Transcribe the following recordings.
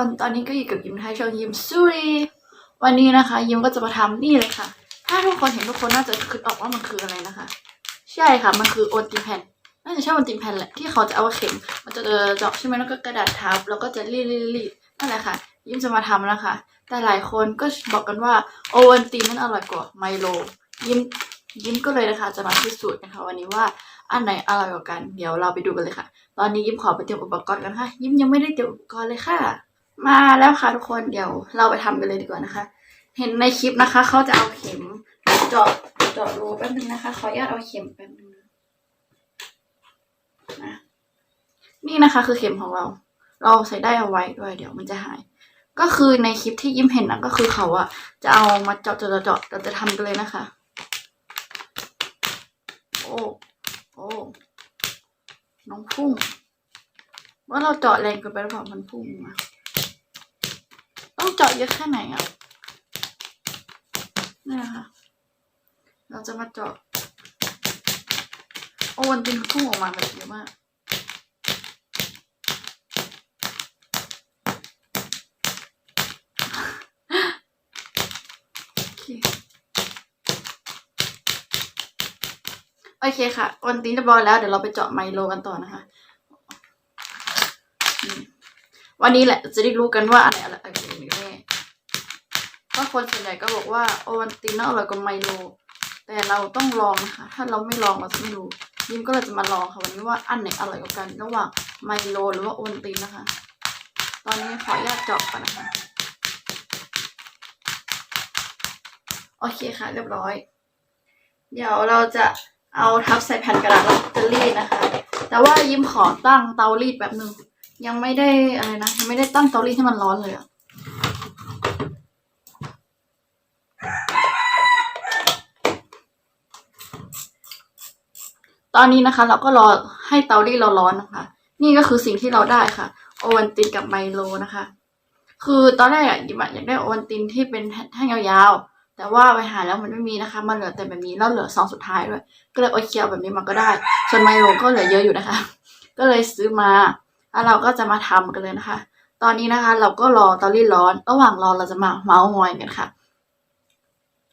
คนตอนนี้ก็อยู่กับยิมไทยช่องยิมซูรีวันนี้นะคะ ยิมก็จะมาทำนี่เลยค่ะ ถ้าทุกคนเห็นทุกคนน่าจะคิดออกว่ามันคืออะไรนะคะ ใช่ค่ะ มันคือโอนติแผ่นน่าจะใช่โอนติแผ่นแหละที่เขาจะเอาเข็มมันจะเจาะใช่ไหมแล้วก็กระดาษทับแล้วก็จะรีดรีดรีนั่นแหละค่ะ ยิมจะมาทำนะคะ แต่หลายคนก็บอกกันว่าโอวันตินนั้นอร่อยกว่าไมโล ยิมยิมก็เลยนะคะจะมาพิสูจน์นะคะวันนี้ว่าอันไหนอร่อยกว่ากัน เดี๋ยวเราไปดูกันเลยค่ะ ตอนนี้ยิมขอไปเตรียมอุปกรณ์กันค่ะ ยิมยังไม่ได้เตรียมอุปกรณ์เลยค่ะ มาแล้วค่ะทุกคนเดี๋ยวเราไปทำกันเลยดีกว่านะคะ เห็นในคลิปนะคะเขาจะเอาเข็มเจาะเจาะรูแป๊บนึงนะคะขออนุญาตเอาเข็มแป๊บนึงนะนะนี่นะคะคือเข็มของเรา เราใส่ได้เอาไว้ด้วย เดี๋ยวมันจะหาย ก็คือในคลิปที่ยิ้มเห็นนะก็คือเขาอะจะเอามาเจาะเจาะเจาะเราจะทำกันเลยนะคะ โอ้โอ้น้องพุ่งว่าเราเจาะแรงเกินไปหรือเปล่ามันพุ่งมา ต้องเจาะเยอะแค่ไหนอะนี่นะคะเราจะมาเจาะโอ้วันตินพุ่งออกมาแบบเยอะมากโอเคค่ะ วันตินเรียบร้อยแล้ว เดี๋ยวเราไปเจาะไมโลกันต่อนะคะ วันนี้แหละจะได้รู้กันว่าอันไหนอะไรอะไรกันแน่เพราะ คนส่วนใหญ่ก็บอกว่าโอวันตินน่าอร่อยกว่าไมโล แต่เราต้องลองนะคะ ถ้าเราไม่ลองเราจะไม่รู้ ยิมก็เลยจะมาลองค่ะวันนี้ว่าอันไหนอร่อยกว่ากัน ระหว่างไมโลหรือว่าโอวันตินนะคะ ตอนนี้ขออนุญาตเจาะก่อนนะคะ โอเคค่ะ เรียบร้อย เดี๋ยวเราจะเอาทับใส่แผ่นกระดาษแล้วจะรีดนะคะ แต่ว่ายิมขอตั้งเตารีดแบบหนึ่งยังไม่ได้อะไรนะยังไม่ได้ตั้งเตารีดให้มันร้อนเลยอะ ตอนนี้นะคะ เราก็รอให้เตารีดเราร้อนนะคะ นี่ก็คือสิ่งที่เราได้ค่ะ โอวันตินกับไมโลนะคะ คือตอนแรกอะยิมอะอยากได้โอวันตินที่เป็นแท่งยาวๆ แต่ว่าไปหาแล้วมันไม่มีนะคะ มันเหลือแต่แบบนี้แล้วเหลือซองสุดท้ายด้วยก็เลยโอเคเอาแบบนี้มาก็ได้ ส่วนไมโลก็เหลือเยอะอยู่นะคะ ก็เลยซื้อมาแล้วเราก็จะมาทำกันเลยนะคะ ตอนนี้นะคะ เราก็รอเตารีดร้อน ระหว่างรอเราจะมาเมาส์มอยกันค่ะ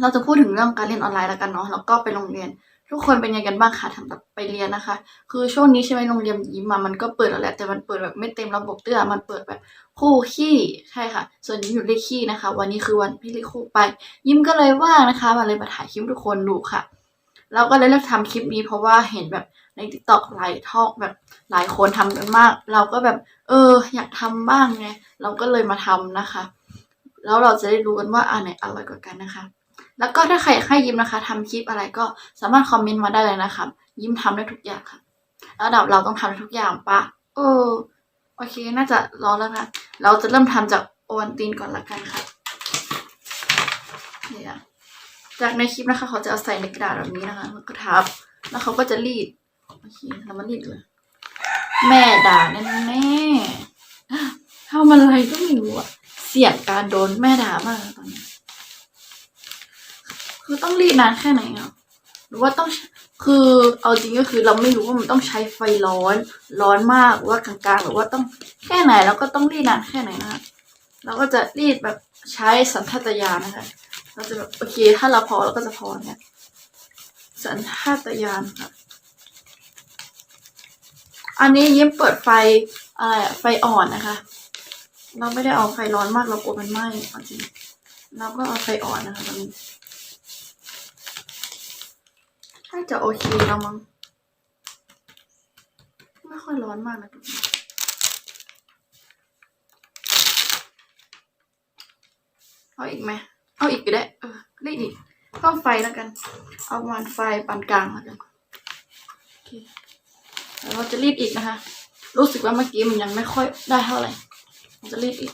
เราจะพูดถึงเรื่องการเรียนออนไลน์แล้วกันเนาะแล้วก็ไปโรงเรียน ทุกคนเป็นยังไงกันบ้างคะทำแบบไปเรียนนะคะ คือช่วงนี้ใช่ไหมโรงเรียนยิ้มมามันก็เปิดแล้วแหละแต่มันเปิดแบบไม่เต็มระบบเตื้อมันเปิดแบบคู่ขี้ใช่ค่ะ ส่วนยิ้มอยู่เลขขี้นะคะ วันนี้คือวันพี่เลขคู่ไป ยิ้มก็เลยว่างนะคะมาเลยมาถ่ายคลิปทุกคนดูค่ะเราก็เลยเลือกทำคลิปนี้เพราะว่าเห็นแบบในทิกตอกหลายทอกแบบหลายคนทำกันมาก เราก็แบบ เออ อยากทำบ้างไงเราก็เลยมาทำนะคะ แล้วเราจะได้รู้กันว่าอันไหนอร่อยกว่ากันนะคะ แล้วก็ถ้าใครอยากให้ยิ้มนะคะทำคลิปอะไรก็สามารถคอมเมนต์มาได้เลยนะคะยิ้มทำได้ทุกอย่างค่ะระดับเราต้องทำทุกอย่างปะเออโอเค น่าจะรอแล้วนะเราจะเริ่มทำจากโอวันตินก่อนละกันค่ะเนี่ยจากในคลิปนะคะ เขาจะเอาใส่ในกระดาษแบบนี้นะคะ แล้วก็ทับ แล้วเขาก็จะรีด โอเคแล้วมันรีดเลยแม่ด่าแน่แน่ทำอะไรก็ไม่รู้อะเสี่ยงการโดนแม่ด่ามากตอนนี้ คือต้องรีดนานแค่ไหนอะหรือว่าต้องคือเอาจริงก็คือเราไม่รู้ว่ามันต้องใช้ไฟร้อน ร้อนมากหรือว่ากลางๆหรือว่าต้องแค่ไหนแล้วก็ต้องรีดนานแค่ไหนนะคะเราก็จะรีดแบบใช้สัญชาตญาณนะคะ เราจะแบบโอเคถ้าเราพอเราก็จะพอเนี่ยสัญชาตญาณค่ะ อันนี้ยิ้มเปิดไฟอะไรอะไฟอ่อนนะคะ เราไม่ได้เอาไฟร้อนมากเรากลัวมันไหม้จริงเราก็เอาไฟอ่อนนะคะตอนนี้ ถ้าจะโอเคแล้วมั้ง ไม่ค่อยร้อนมากนะทุกคนเอาอีกไหม เอาอีกก็ได้ เออได้อีกเพิ่มไฟแล้วกัน เอาประมาณไฟปานกลางแล้วกัน โอเคแล้วเราจะรีดอีกนะคะ รู้สึกว่าเมื่อกี้มันยังไม่ค่อยได้เท่าไหร่เราจะรีดอีก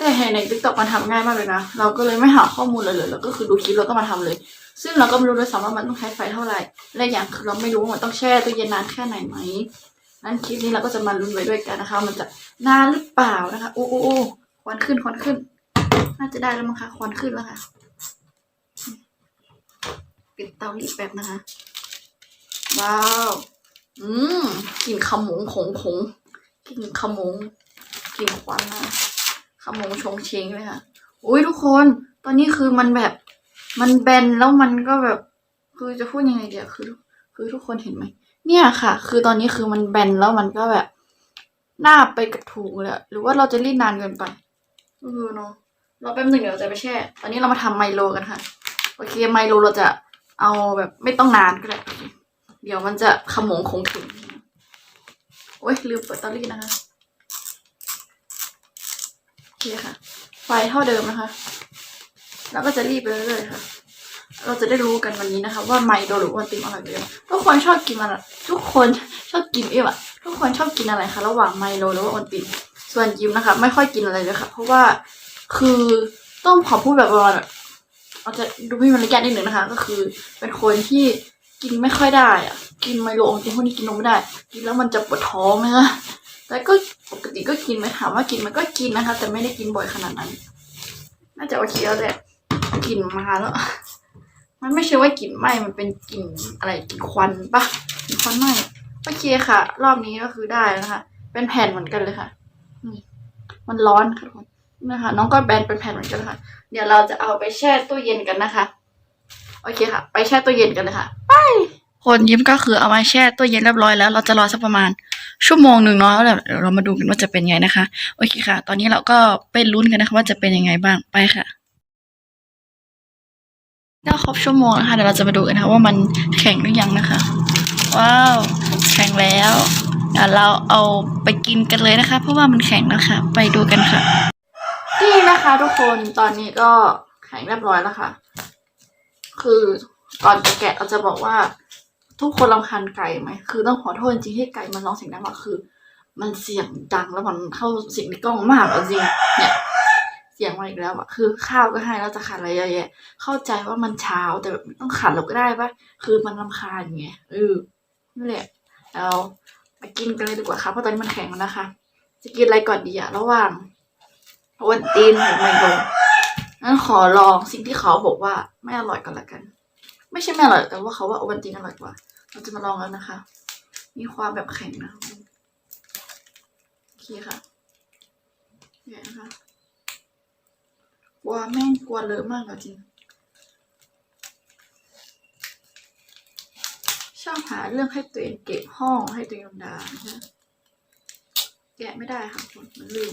แต่เห็นในติ๊กต็อกมันทำง่ายมากเลยนะ เราก็เลยไม่หาข้อมูลเลยเลยแล้วก็คือดูคลิปแล้วก็มาทำเลย ซึ่งเราก็ไม่รู้ด้วยซ้ำว่ามันต้องใช้ไฟเท่าไหร่และอย่างคือเราไม่รู้ว่ามันต้องแช่ตู้เย็นนานแค่ไหนไหมนั้นคลิปนี้เราก็จะมาลุ้นไปด้วยกันนะคะ มันจะนานหรือเปล่านะคะโอ้โอ้โอ้ควันขึ้นควันขึ้น น่าจะได้แล้วมั้งคะควันขึ้นแล้วค่ะปิดเตารีดแบบนะคะว้าวอืมกลิ่นขมงขงขงโอเคกลิ่นขมงกลิ่นควันนะ มงชงเชงเลยค่ะ อุ้ยทุกคน ตอนนี้คือมันแบบ มันแบนแล้วมันก็แบบ คือจะพูดยังไงเดียวคือ คือทุกคนเห็นไหม เนี่ยค่ะ คือตอนนี้คือมันแบนแล้วมันก็แบบ หน้าไปกับถุงเลยหรือว่าเราจะรีดนานเกินไปเออเนาะเราแป๊บหนึ่งเดี๋ยวเราจะไปแช่ ตอนนี้เรามาทำไมโลกันค่ะ โอเคไมโลเราจะเอาแบบไม่ต้องนานก็ได้ เดี๋ยวมันจะขมงคงถึงโอ้ยลืมเปิดเตารีดนะคะ โอเคค่ะ ไฟเท่าเดิมนะคะ แล้วก็จะรีบไปเรื่อยๆค่ะ เราจะได้รู้กันวันนี้นะคะ ว่าไมโลหรือวันติมอร่อยกว่ากันทุกคนชอบกินอะไรทุกคนชอบกินเอ๊ะทุกคนชอบกินอะไรคะระหว่างไมโลหรือว่าวันติมส่วนยิมนะคะ ไม่ค่อยกินอะไรเลยค่ะ เพราะว่าคือต้องขอพูดแบบว่าเราจะดูพี่มันระยะนิดหนึ่งนะคะ ก็คือ เป็นคนที่กินไม่ค่อยได้อะกินไมโลวันติมพวกนี้กินนมไม่ได้ กินแล้วมันจะปวดท้องนะคะแต่ก็ ปกติก็กินไหมถามว่ากินมันก็กินนะคะ แต่ไม่ได้กินบ่อยขนาดนั้น น่าจะโอเคแล้วแหละกลิ่นมาแล้วมันไม่ใช่ว่ากลิ่นไหม้มันเป็นกลิ่นอะไรกลิ่นควันปะกลิ่นควันไหม้โอเคค่ะ รอบนี้ก็คือได้นะคะ เป็นแผ่นเหมือนกันเลยค่ะนี่มันร้อนค่ะทุกคนนะคะ น้องก็แบนเป็นแผ่นเหมือนกันค่ะ เดี๋ยวเราจะเอาไปแช่ตู้เย็นกันนะคะ โอเคค่ะ ไปแช่ตู้เย็นกันเลยค่ะ ไป คนยิ้มก็คือเอามาแช่ตู้เย็นเรียบร้อยแล้วเราจะรอสักประมาณชั่วโมงหนึ่งเนาะแล้วเดี๋ยวเรามาดูกันว่าจะเป็นไงนะคะโอเคค่ะ ตอนนี้เราก็ไปลุ้นกันนะคะว่าจะเป็นยังไงบ้างไปค่ะก็ครบชั่วโมงนะคะเดี๋ยวเราจะมาดูกันนะคะว่ามันแข็งหรือยังนะคะ ว้าวแข็งแล้วเดี๋ยวเราเอาไปกินกันเลยนะคะ เพราะว่ามันแข็งแล้วค่ะ ไปดูกันค่ะ นี่นะคะทุกคนตอนนี้ก็แข็งเรียบร้อยแล้วค่ะ คือก่อนจะแกะเราจะบอกว่า ทุกคนรำคาญไก่ไหมคือต้องขอโทษจริงๆที่ไก่มันร้องเสียงดังมากคือ มันเสียงดังแล้วมันเข้าเสียงในกล้องมากเอาจริงเนี่ยเสียงมาอีกแล้วอะคือข้าวก็ให้แล้วจะขาดอะไรเยอะแยะเข้าใจว่ามันเช้าแต่แบบไม่ต้องขัดเราก็ได้ปะคือมันรำคาญไงเออนั่นแหละเรามากินกันเลยดีกว่าค่ะเพราะตอนนี้มันแข็งแล้วนะคะ จะกินอะไรก่อนดีอะระหว่างวันตีนหรือไมโลงั้นขอลองสิ่งที่เขาบอกว่าไม่อร่อยก่อนละกัน ไม่ใช่ไม่อร่อยแต่ว่าเขาว่าวันตีนอร่อยกว่า เราจะมาลองแล้วนะคะ มีความแบบแข็งนะโอเคค่ะเนี่ยนะคะกลัวแม่งกลัวเลอะมากจริง ชอบหาเรื่องให้ตัวเองเก็บห้องให้ตัวเองด่านะแกะไม่ได้ค่ะคุณมันลื่น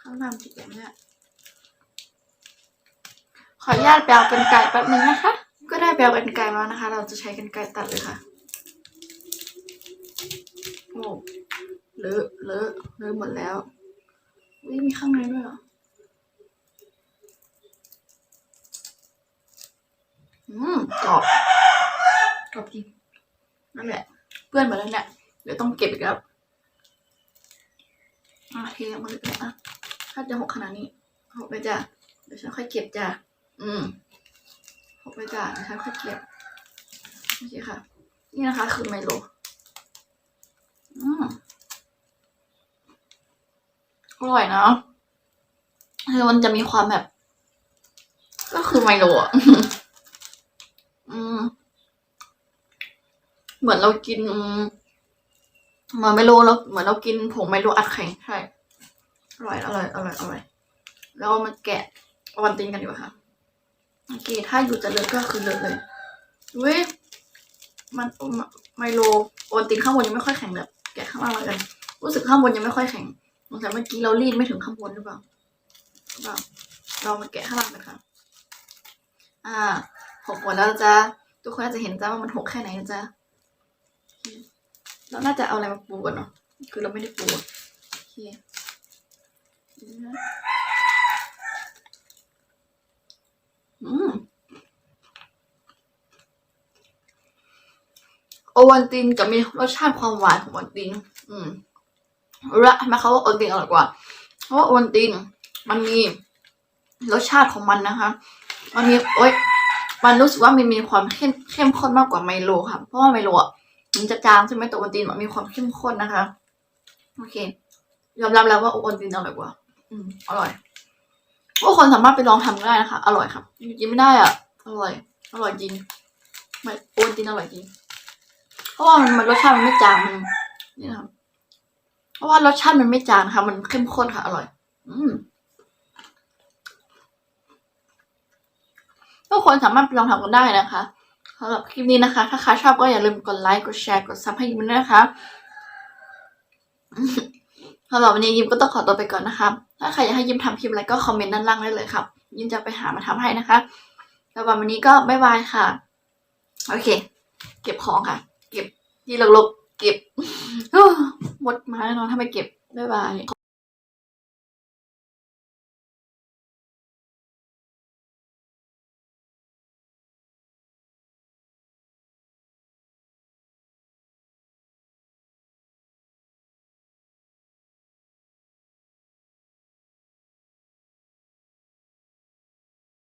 ข้างหน้ามันจะแกะไม่ได้ขออนุญาตแปลเป็นไก่แป๊บนึงนะคะ ก็ได้แปลเป็นไก่มานะคะ เราจะใช้กันไก่ตัดเลยค่ะ โอ้เลอะเลอะเลอะหมดแล้ววิมีข้างในด้วยเหรออืมกรอบกรอบจริงนั่นแหละ เพื่อนมาแล้วเนี่ยเดี๋ยวต้องเก็บอีกแล้วอะเทออกมาเลยอะถ้าจะหกขนาดนี้หกไปจ้ะเดี๋ยวฉันค่อยเก็บจ้ะอืม หกไปจ้ะเดี๋ยวฉันค่อยเก็บโอเคค่ะ นี่นะคะ คือไมโลอืมอร่อยนะคือมันจะมีความแบบ ก็คือไมโลอะอืม เหมือนเรากินอืมเหมือนไมโลแล้วเหมือนเรากินผงไมโลอัดแข็งใช่อร่อยอร่อยอร่อยอร่อยแล้วมาแกะอวันตินกันดีกว่าค่ะ โอเค ถ้าอยู่จะเลิกก็คือเลิกเลยเว้ยมันไมโลอนตินข้างบนยังไม่ค่อยแข็งเลยแกะข้างล่างแล้วกัน รู้สึกข้างบนยังไม่ค่อยแข็งสงสัยเมื่อกี้เรารีดไม่ถึงข้างบนหรือเปล่าหรือเปล่าเรามาแกะข้างล่างกันค่ะอ่าหกหมดแล้วจ้าทุกคนน่าจะเห็นจ้าว่ามันหกแค่ไหนนะจ้าเราน่าจะเอาอะไรมาปูก่อนเนาะคือเราไม่ได้ปูโอเคอืม โอวันตินจะมีรสชาติความหวานของวันติน อืมรู้ละทำไมเขาว่าโอวันตินอร่อยกว่า เพราะว่าโอวันติน มันมีรสชาติของมันนะคะ มันมีโอ๊ยมันรู้สึกว่ามันมีความเข้มเข้มข้นมากกว่าไมโลค่ะ เพราะว่าไมโลอะมันจะจางใช่ไหมแต่โอวัลตินมันมีความเข้มข้นนะคะ โอเคยอมรับแล้วว่าโอวัลตินอร่อยกว่า อืมอร่อย พวกคนสามารถไปลองทำได้นะคะ อร่อยครับกินไม่ได้อะ อร่อย อร่อยจริงไม่โอวัลตินอร่อยจริง เพราะว่ามันมันรสชาติมันไม่จางมันนี่นะครับเพราะว่ารสชาติมันไม่จางค่ะ มันเข้มข้นค่ะ อร่อย อืมทุกคนสามารถไปลองทำกันได้นะคะสำหรับคลิปนี้นะคะ ถ้าใครชอบก็อย่าลืมกดไลค์ กดแชร์ กดซับให้ยิ้มด้วยนะคะสำหรับวันนี้ยิ้มก็ต้องขอตัวไปก่อนนะคะ ถ้าใครอยากให้ยิ้มทำคลิปอะไรก็คอมเมนต์ด้านล่างได้เลยครับ ยิ้มจะไปหามาทำให้นะคะแล้ววันนี้ก็บ๊ายบายค่ะ โอเค เก็บของค่ะ เก็บที่ลกๆเก็บหมดมาแล้วเนอะถ้าไม่เก็บบ๊ายบาย